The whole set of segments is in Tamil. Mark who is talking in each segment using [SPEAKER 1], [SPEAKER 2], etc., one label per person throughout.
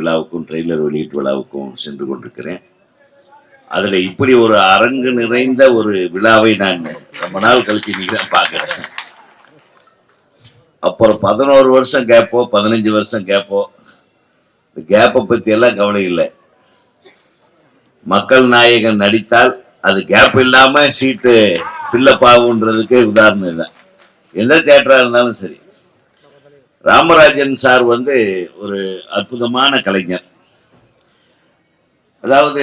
[SPEAKER 1] விழாவுக்கும் ட்ரெய்லர் வெளியீட்டு விழாவுக்கும் சென்று கொண்டிருக்கிறேன். அதுல இப்படி ஒரு அரங்கு நிறைந்த ஒரு விழாவை நான் ரொம்ப நாள் கழிச்சு நீ தான் பார்க்குறேன். அப்புறம் பதினோரு வருஷம் கேப்போ பதினஞ்சு வருஷம் கேப்போ இந்த கேப்பை பத்தி எல்லாம் கவலை இல்லை. மக்கள் நாயகன் நடித்தால் அது கேப் இல்லாம சீட்டு ஃபில்லப் ஆகுன்றதுக்கு உதாரணம் தான் எந்த தேட்டராக இருந்தாலும் சரி. ராமராஜன் சார் வந்து ஒரு அற்புதமான கலைஞர். அதாவது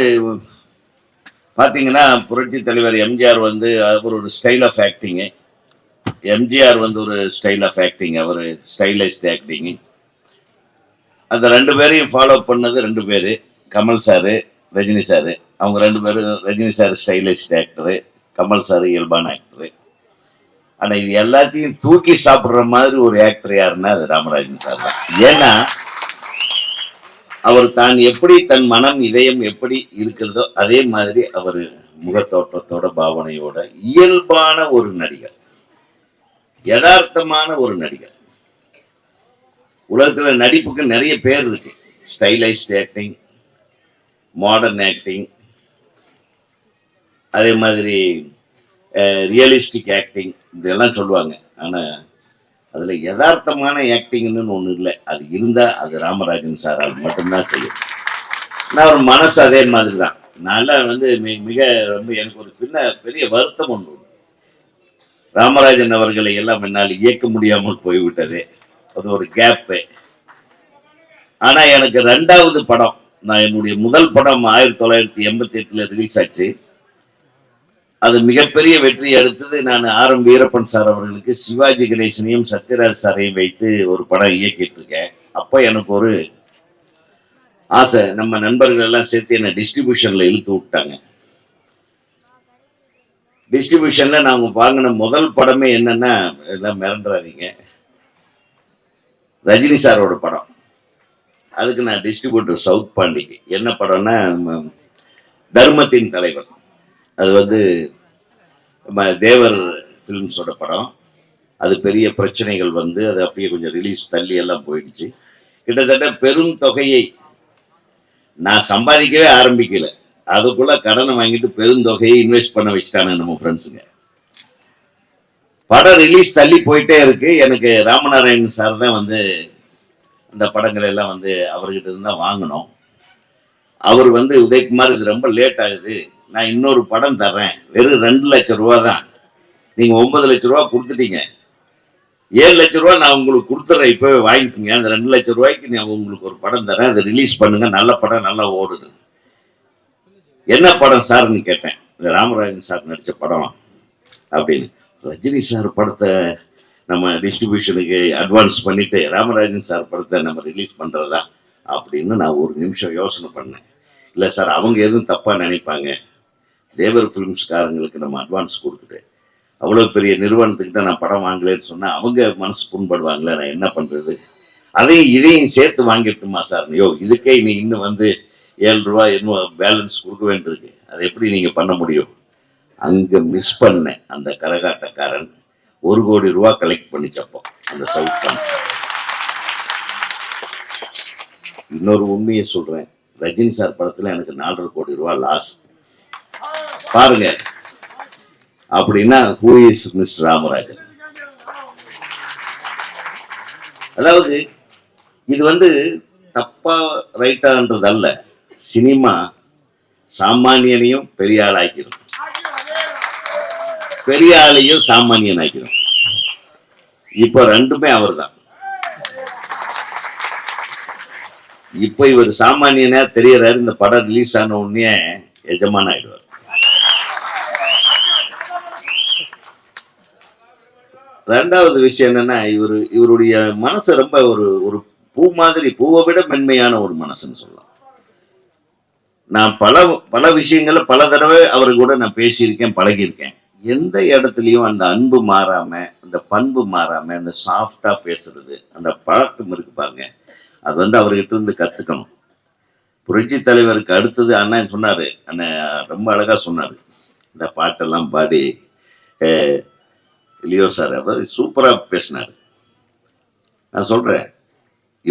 [SPEAKER 1] பார்த்தீங்கன்னா புரட்சி தலைவர் எம்ஜிஆர் வந்து அவர் ஒரு ஸ்டைல் ஆஃப் ஆக்டிங்கு எம்ஜிஆர் வந்து ஒரு ஸ்டைல் ஆஃப் ஆக்டிங் அவர் ஸ்டைலைஸ்ட் ஆக்டிங்கு அந்த ரெண்டு பேரையும் ஃபாலோ பண்ணது ரெண்டு பேர் கமல் சாரு ரஜினி சாரு. அவங்க ரெண்டு பேரும் Rajini sir stylist actor Kamal sir இயல்பான ஆக்டரு ஆனா இது எல்லாத்தையும் தூக்கி சாப்பிடுற மாதிரி ஒரு ஆக்டர் யாருன்னா அது ராமராஜன் சார் தான். ஏன்னா அவர் தான் எப்படி தன் மனம் இதயம் எப்படி இருக்கிறதோ அதே மாதிரி அவர் முகத்தோற்றத்தோட பாவனையோட இயல்பான ஒரு நடிகர். யதார்த்தமான ஒரு நடிகர். உலகத்துல நடிப்புக்கு நிறைய பேர் இருக்கு. ஸ்டைலைஸ்ட் ஆக்டிங் மாடர்ன் ஆக்டிங் அதே மாதிரி ரியலிஸ்டிக் ஆக்டிங் இப்படியெல்லாம் சொல்லுவாங்க. ஆனால் அதில் யதார்த்தமான ஆக்டிங்னு ஒன்று இல்லை. அது இருந்தால் அது ராமராஜன் சாரால் மட்டும்தான் செய்யும். நான் ஒரு மனசு அதே மாதிரி தான் நான்லாம் வந்து மிக மிக ரொம்ப எனக்கு ஒரு பின்ன பெரிய வருத்தம் ஒன்று ராமராஜன் அவர்களை எல்லாம் என்னால் இயக்க முடியாமல் போய்விட்டது. அது ஒரு கேப்பு ஆனால் எனக்கு ரெண்டாவது படம் நான் என்னுடைய முதல் படம் ஆயிரத்தி தொள்ளாயிரத்தி எண்பத்தி எட்டில் ரிலீஸ் ஆச்சு. அது மிகப்பெரிய வெற்றி அடுத்தது நான் ஆர் எம் வீரப்பன் சார் அவர்களுக்கு சிவாஜி கணேசனையும் சத்யராஜ் சாரையும் வைத்து ஒரு படம் இயக்கிட்டு இருக்கேன் அப்போ எனக்கு ஒரு ஆசை. நம்ம நண்பர்கள் எல்லாம் சேர்த்து என்ன டிஸ்ட்ரிபியூஷன்ல இழுத்து விட்டாங்க. டிஸ்ட்ரிபியூஷன்ல நாங்க வாங்கின முதல் படமே என்னன்னா எல்லாம் மிரண்டுறாதீங்க ரஜினி சாரோட படம். அதுக்கு நான் டிஸ்ட்ரிபியூட்டர் சவுத் பாண்டிக்கு. என்ன படம்னா தர்மத்தின் தலைவர். அது வந்து தேவர் ஃபிலிம்ஸோட படம் அது பெரிய பிரச்சனைகள் வந்து அது அப்படியே கொஞ்சம் ரிலீஸ் தள்ளி எல்லாம் போயிடுச்சு. கிட்டத்தட்ட பெரும் தொகையை நான் சம்பாதிக்கவே ஆரம்பிக்கல. அதுக்குள்ள கடனை வாங்கிட்டு பெருந்தொகையை இன்வெஸ்ட் பண்ண வச்சுட்டானுங்க நம்ம ஃப்ரெண்ட்ஸுங்க படம் ரிலீஸ் தள்ளி போயிட்டே இருக்கு. எனக்கு ராமநாராயணன் சார் தான் வந்து அந்த படங்கள் எல்லாம் வந்து அவர்கிட்ட இருந்து தான் வாங்கினோம். அவர் வந்து உதயகுமார் இது ரொம்ப லேட் ஆகுது. நான் இன்னொரு படம் தர்றேன். வெறும் ரெண்டு லட்சம் ரூபா தான். நீங்கள் ஒன்பது லட்ச ரூபா கொடுத்துட்டீங்க. ஏழு லட்ச ரூபா நான் உங்களுக்கு கொடுத்துட்றேன் இப்போவே வாங்கிக்கோங்க. அந்த ரெண்டு லட்சம் ரூபாய்க்கு நான் உங்களுக்கு ஒரு படம் தரேன் அதை ரிலீஸ் பண்ணுங்க. நல்ல படம் நல்லா ஓடுது. என்ன படம் சார்னு கேட்டேன். இந்த ராமராஜன் சார் நடித்த படம் அப்படின்னு. ரஜினி சார் படத்தை நம்ம டிஸ்ட்ரிபியூஷனுக்கு அட்வான்ஸ் பண்ணிட்டு ராமராஜன் சார் படத்தை நம்ம ரிலீஸ் பண்ணுறதா அப்படின்னு நான் ஒரு நிமிஷம் யோசனை பண்ணேன். இல்லை சார் அவங்க எதுவும் தப்பாக நினைப்பாங்க. தேவர் ஃபிலிம்ஸ்காரங்களுக்கு நம்ம அட்வான்ஸ் கொடுத்துட்டு அவ்வளோ பெரிய நிறுவனத்துக்கிட்ட நான் படம் வாங்கலைன்னு சொன்னால் அவங்க மனசு புண்படுவாங்களே நான் என்ன பண்ணுறது அதையும் இதையும் சேர்த்து வாங்கிட்டுமா சார்? யோ இதுக்கே நீ இன்னும் வந்து ஏழு ரூபா இன்னும் பேலன்ஸ் கொடுக்க வேண்டியிருக்கு. அதை எப்படி நீங்கள் பண்ண முடியும்? அங்கே மிஸ் பண்ணேன் அந்த கரகாட்டக்காரன். ஒரு கோடி ரூபா கலெக்ட் பண்ணிச்சப்போ அந்த சவுத் பண்ண இன்னொரு உண்மையை சொல்றேன். ரஜினி சார் படத்துல எனக்கு நாலரை கோடி ரூபா லாஸ் பாருங்க. அப்படின்னா ஹூ இஸ் மிஸ்டர் ராமராஜன்? அதாவது இது வந்து தப்பா ரைட்டான்றது அல்ல. சினிமா சாமானியனையும் பெரிய ஆள் ஆக்கிடும் பெரிய ஆளையும் சாமானியன் ஆக்கிடும் இப்போ ரெண்டுமே அவர்தான். இப்போ இவர் சாமானியனா தெரியறாரு இந்த படம் ரிலீஸ் ஆன உடனே எஜமான ஆயிடுவார் ரெண்டாவது விஷயம் என்னன்னா இவர் இவருடைய மனசு ரொம்ப ஒரு ஒரு பூ மாதிரி பூவை விட மென்மையான ஒரு மனசுன்னு சொல்லலாம். நான் பல பல விஷயங்கள்ல பல தடவை அவரு கூட நான் பேசியிருக்கேன் பழகியிருக்கேன். எந்த இடத்துலயும் அந்த அன்பு மாறாம அந்த பண்பு மாறாம அந்த சாஃப்டா பேசுறது அந்த பழக்கம் இருக்கு பாருங்க. அது வந்து அவர்கிட்ட இருந்து கத்துக்கணும். புரட்சி தலைவருக்கு அடுத்தது அண்ணன் சொன்னாரு. அண்ணன் ரொம்ப அழகா சொன்னாரு. இந்த பாட்டெல்லாம் பாடி லியோ சார் அவர் சூப்பரா பேசினாரு. நான் சொல்றேன்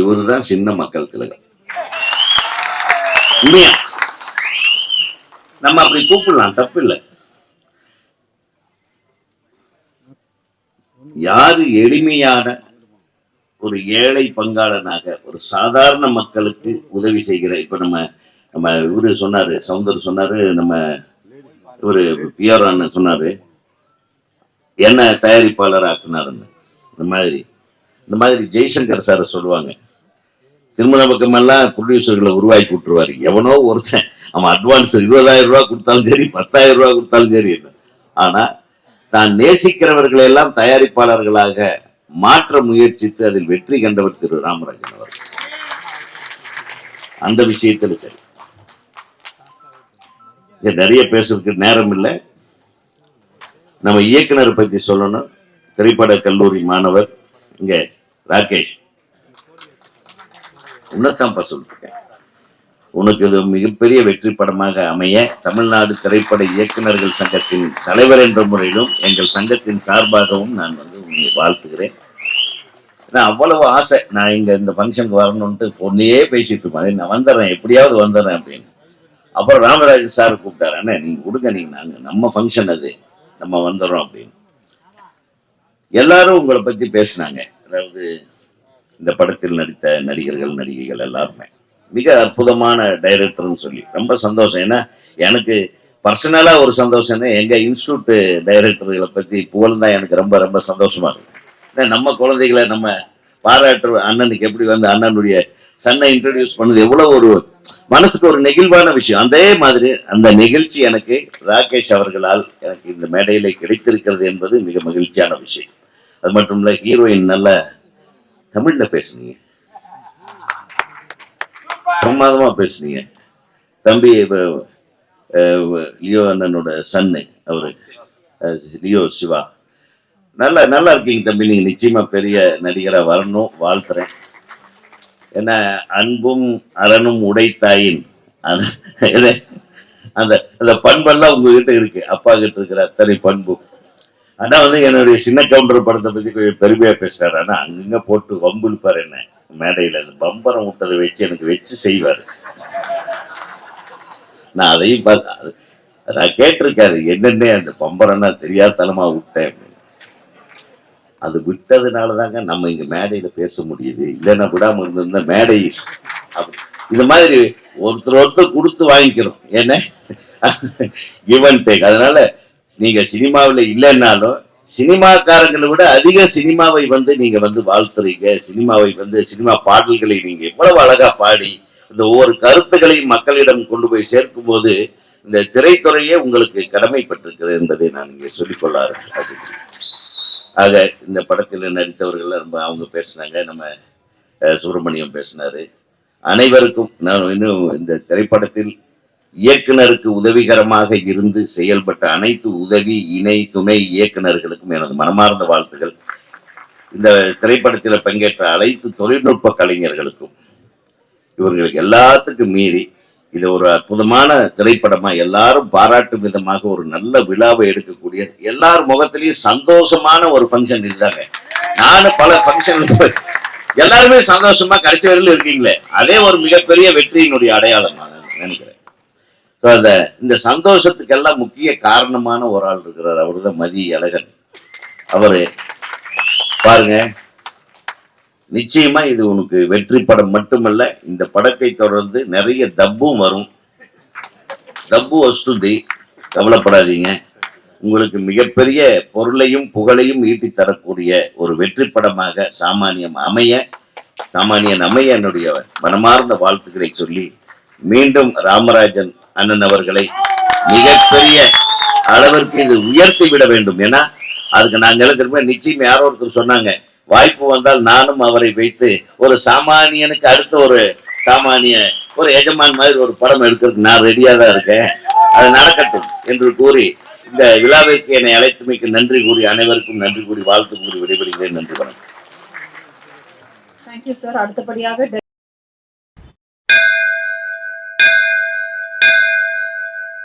[SPEAKER 1] இவரு தான் சின்ன மக்கள் திலகம் உண்மையா? நம்ம அப்படி கூப்பிடலாம் தப்பு இல்லை யாரு எளிமையான ஒரு ஏழை பங்காளனாக ஒரு சாதாரண மக்களுக்கு உதவி செய்கிற இப்ப நம்ம நம்ம இவரு சொன்னாரு சவுந்தர் சொன்னாரு நம்ம இவரு பிஆர் அண்ணன் சொன்னாரு. என்ன தயாரிப்பாளர் ஆக்குனாருன்னு இந்த மாதிரி. இந்த மாதிரி ஜெய்சங்கர் சார் சொல்லுவாங்க. திருமண பக்கமெல்லாம் ப்ரொடியூசர்களை உருவாக்கி விட்டுருவாரு. எவனோ ஒருத்தன் அவன் அட்வான்ஸ் இருபதாயிரம் ரூபாய் கொடுத்தாலும் சரி பத்தாயிரம் ரூபாய் கொடுத்தாலும் சரி. ஆனா தான் நேசிக்கிறவர்களை எல்லாம் தயாரிப்பாளர்களாக மாற்ற முயற்சித்து அதில் வெற்றி கண்டவர் திரு ராமராஜன் அவர்கள். அந்த விஷயத்தில் சரி. நிறைய பேசுறதுக்கு நேரம் இல்லை. நம்ம இயக்குனர் பத்தி சொல்லணும். திரைப்பட கல்லூரி மாணவர் இங்க ராகேஷ். உன்னதான்ப்பா சொல்லிருக்கேன். உனக்கு இது மிகப்பெரிய வெற்றி படமாக அமைய தமிழ்நாடு திரைப்பட இயக்குனர்கள் சங்கத்தின் தலைவர் என்ற முறையிலும் எங்கள் சங்கத்தின் சார்பாகவும் நான் வந்து வாழ்த்துக்கிறேன் நான் ஏன்னா அவ்வளவு ஆசை. நான் இங்க இந்த ஃபங்க்ஷனுக்கு வரணுன்ட்டு பொண்ணையே பேசிட்டு இருப்பேன் நான் வந்துடுறேன். எப்படியாவது வந்துடுறேன் அப்படின்னு. அப்புறம் ராமராஜ் சார் கூப்பிட்டாரு அண்ணே நீங்க கொடுங்க நீங்க நாங்க நம்ம ஃபங்க்ஷன் அது. நம்ம வந்துடுறோம் அப்படின்னு. எல்லாரும் உங்களை பத்தி பேசினாங்க. அதாவது இந்த படத்தில் நடித்த நடிகர்கள் நடிகைகள் எல்லாருமே. மிக அற்புதமான டைரக்டர்னு சொல்லி. ரொம்ப சந்தோஷம். ஏன்னா எனக்கு பர்சனலா ஒரு சந்தோஷம்னு எங்க இன்ஸ்டியூட் டைரக்டர்களை பத்தி புகழ்ந்தா எனக்கு ரொம்ப ரொம்ப சந்தோஷமா இருக்குது ஏன்னா நம்ம குழந்தைகளை நம்ம பாராட்டு அண்ணனுக்கு எப்படி வந்து அண்ணனுடைய சன்னை இன்ட்ரடியூஸ் பண்ணது எவ்வளவு ஒரு மனசுக்கு ஒரு நெகிழ்வான விஷயம். அதே மாதிரி அந்த நிகழ்ச்சி எனக்கு ராகேஷ் அவர்களால் எனக்கு இந்த மேடையில கிடைத்திருக்கிறது என்பது மிக மகிழ்ச்சியான விஷயம். அது மட்டும் இல்ல ஹீரோயின் நல்ல தமிழ்ல பேசுனீங்க. பிரமாதமா பேசுனீங்க. தம்பி லியோ அண்ணனோட சன்னு அவரு. லியோ சிவா. நல்லா நல்லா இருக்கீங்க தம்பி. நீங்க நிச்சயமா பெரிய நடிகரா வரணும். வாழ்த்துறேன். ஏன்னா அன்பும் அறனும் உடைத்தாயின். அந்த அந்த அந்த பண்பெல்லாம் உங்ககிட்ட இருக்கு. அப்பா கிட்ட இருக்கிற அத்தனை பண்பும் ஆனால் வந்து என்னுடைய சின்ன கவுண்டர் படத்தை பத்தி கொஞ்சம் பெருமையா பேசுறாரு. ஆனா அங்கங்க போட்டு வம்புழுப்பாரு என்ன மேடையில. அந்த பம்பரம் விட்டதை வச்சு எனக்கு வச்சு செய்வாரு. நான் அதையும் பார்த்து நான் கேட்டிருக்காரு என்னென்ன அந்த பம்பரன்னா தெரியாதனமா விட்டேன். அது விட்டதுனால தாங்க நம்ம இங்க மேடையில பேச முடியுது. இல்லைன்னா விடாம இருந்திருந்தா மேடை இது இந்த மாதிரி ஒருத்தர் ஒருத்தர் கொடுத்து வாங்கிக்கிறோம். ஏன்னா கிவன் டேக் அதனால நீங்க சினிமாவில் இல்லைன்னாலும் சினிமாக்காரங்களை விட அதிக சினிமாவை வந்து நீங்க வந்து வாழ்த்துறீங்க. சினிமாவை வந்து சினிமா பாடல்களை நீங்க எவ்வளவு அழகா பாடி இந்த ஒவ்வொரு கருத்துக்களையும் மக்களிடம் கொண்டு போய் சேர்க்கும் போது இந்த திரைத்துறையே உங்களுக்கு கடமைப்பட்டிருக்கிறது என்பதை நான் இங்கே சொல்லிக்கொள்ள ஆசைக்கிறேன் ஆக இந்த படத்தில் நடித்தவர்கள் ரொம்ப அவங்க பேசினாங்க நம்ம சுப்பிரமணியம் பேசினாரு. அனைவருக்கும் நான் இன்னும் இந்த திரைப்படத்தில் இயக்குனருக்கு உதவிகரமாக இருந்து செயல்பட்ட அனைத்து உதவி இணை துணை இயக்குனர்களுக்கும் எனது மனமார்ந்த வாழ்த்துகள். இந்த திரைப்படத்தில் பங்கேற்ற அனைத்து தொழில்நுட்ப கலைஞர்களுக்கும் இவர்களுக்கு எல்லாத்துக்கும் மீறி இது ஒரு அற்புதமான திரைப்படமா எல்லாரும் பாராட்டும் விதமாக ஒரு நல்ல விழாவை எடுக்கக்கூடிய எல்லார் முகத்திலையும் சந்தோஷமான ஒரு ஃபங்க்ஷன் இருந்தாங்க நானும் பல ஃபங்க்ஷன் எல்லாருமே சந்தோஷமா கடைசி வரையிலும் இருக்கீங்களே. அதே ஒரு மிகப்பெரிய வெற்றியினுடைய அடையாளம் நான் நினைக்கிறேன். ஸோ அந்த இந்த சந்தோஷத்துக்கெல்லாம் முக்கிய காரணமான ஒரு ஆள் இருக்கிறார். அவர் தான் மதி அழகன். அவரு பாருங்க நிச்சயமா இது உனக்கு வெற்றி படம் மட்டுமல்ல இந்த படத்தை தொடர்ந்து நிறைய தப்பும் வரும். தப்பு வஸ்துதி கவலைப்படாதீங்க. உங்களுக்கு மிகப்பெரிய பொருளையும் புகழையும் ஈட்டி தரக்கூடிய ஒரு வெற்றி படமாக சாமானியம் அமைய சாமானியன் அமைய என்னுடைய மனமார்ந்த வாழ்த்துக்களை சொல்லி மீண்டும் ராமராஜன் அண்ணன் அவர்களை மிகப்பெரிய அளவிற்கு இது உயர்த்தி விட வேண்டும். ஏன்னா அதுக்கு நாங்கள் திரும்ப நிச்சயம் யாரோ ஒருத்தர் சொன்னாங்க வாய்ப்பு வந்தால் நானும் அவரை வைத்து ஒரு சாமானியனுக்கு அடுத்த ஒரு சாமானிய ஒரு எஜமான் மாதிரி ஒரு படம் எடுக்கிறதுக்கு நான் ரெடியாக தான் இருக்கேன். அது நடக்கட்டும் என்று கூறி இந்த விழாவிற்கு என்னை அழைத்துமைக்கு நன்றி கூறி அனைவருக்கும் நன்றி கூறி வாழ்த்து கூறி விடைபெறுகிறேன். நன்றி வணக்கம்.
[SPEAKER 2] தேங்க்யூ சார் அடுத்தபடியாக